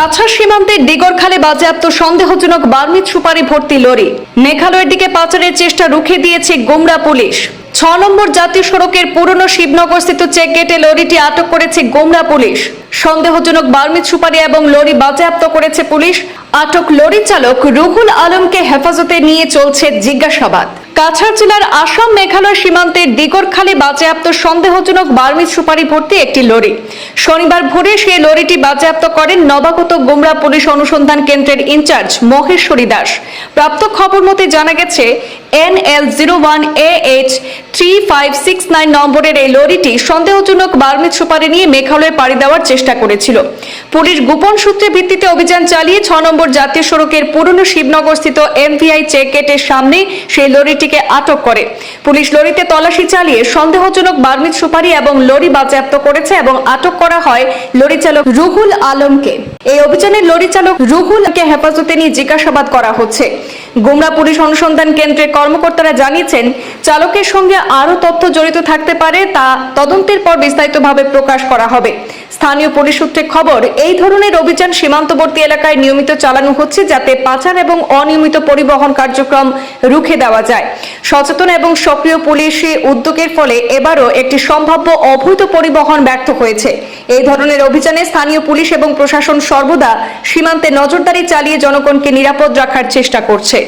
কাছাড় সীমান্তের দিগরখালে বাজেয়াপ্ত সন্দেহজনক বার্মিত সুপারি ভর্তি লরি। মেঘালয়ের দিকে পাচারের চেষ্টা রুখে দিয়েছে গোমরা পুলিশ। ছ নম্বর জাতীয় সড়কের পুরনো শিবনগর স্থিত চেক গেটে লরিটি আটক করেছে গোমরা পুলিশ। সন্দেহজনক বার্মিত সুপারি এবং লরি বাজেয়াপ্ত করেছে পুলিশ। আটক লরি চালক রুহুল আলমকে হেফাজতে নিয়ে চলছে জিজ্ঞাসাবাদ। কাছাড় জেলার আসাম মেঘালয় সীমান্তের দিগরখালে বাজেয়াপ্ত সন্দেহজনক বার্মিজ সুপারি ভর্তি একটি লরি। শনিবার ভোরে সেই লরিটি বাজেয়াপ্ত করেন নবাগত গোমরা পুলিশ অনুসন্ধান কেন্দ্রের ইনচার্জ মহেশ্বরী দাস। প্রাপ্ত খবর মতে জানা গেছে N L zero one A H three five six nine নম্বরের এই লরিটি সন্দেহজনক বার্মিজ সুপারি নিয়ে মেঘালয়ে পাড়ি দেওয়ার চেষ্টা করেছিল। পুলিশ গোপন সূত্রে ভিত্তিতে অভিযান চালিয়ে ছ নম্বর জাতীয় সড়কের পুরনো শিবনগর স্থিত এমভিআই চেক গেটের সামনে সেই লরিটিকে আটক করে। পুলিশ লরিতে তল্লাশি চালিয়ে সন্দেহজনক বার্মিত সুপারি এবং লরি বাজেয়াপ্ত করেছে এবং আটক করা হয় লরি চালক রুহুল আলমকে। এই অভিযানে লরি চালক রুহুলকে হেফাজতে নিয়ে জিজ্ঞাসাবাদ করা হচ্ছে। গুমরা পুলিশ অনুসন্ধান কেন্দ্রের কর্মকর্তারা জানিয়েছেন, চালকের সঙ্গে আরও তথ্য জড়িত থাকতে পারে তা তদন্তের পর বিস্তারিতভাবে প্রকাশ করা হবে। স্থানীয় পুলিশ সূত্রে খবর, এই ধরনের অভিযান সীমান্তবর্তী এলাকায় নিয়মিত চালানো হচ্ছে যাতে পাচার এবং অনিয়মিত পরিবহন কার্যক্রম রুখে দেওয়া যায়। সচেতন এবং সক্রিয় পুলিশি উদ্যোগের ফলে এবারও একটি সম্ভাব্য অবৈধ পরিবহন ব্যর্থ হয়েছে। এই ধরনের অভিযানে স্থানীয় পুলিশ এবং প্রশাসন সর্বদা সীমান্তে নজরদারি চালিয়ে জনগণকে নিরাপদ রাখার চেষ্টা করছে।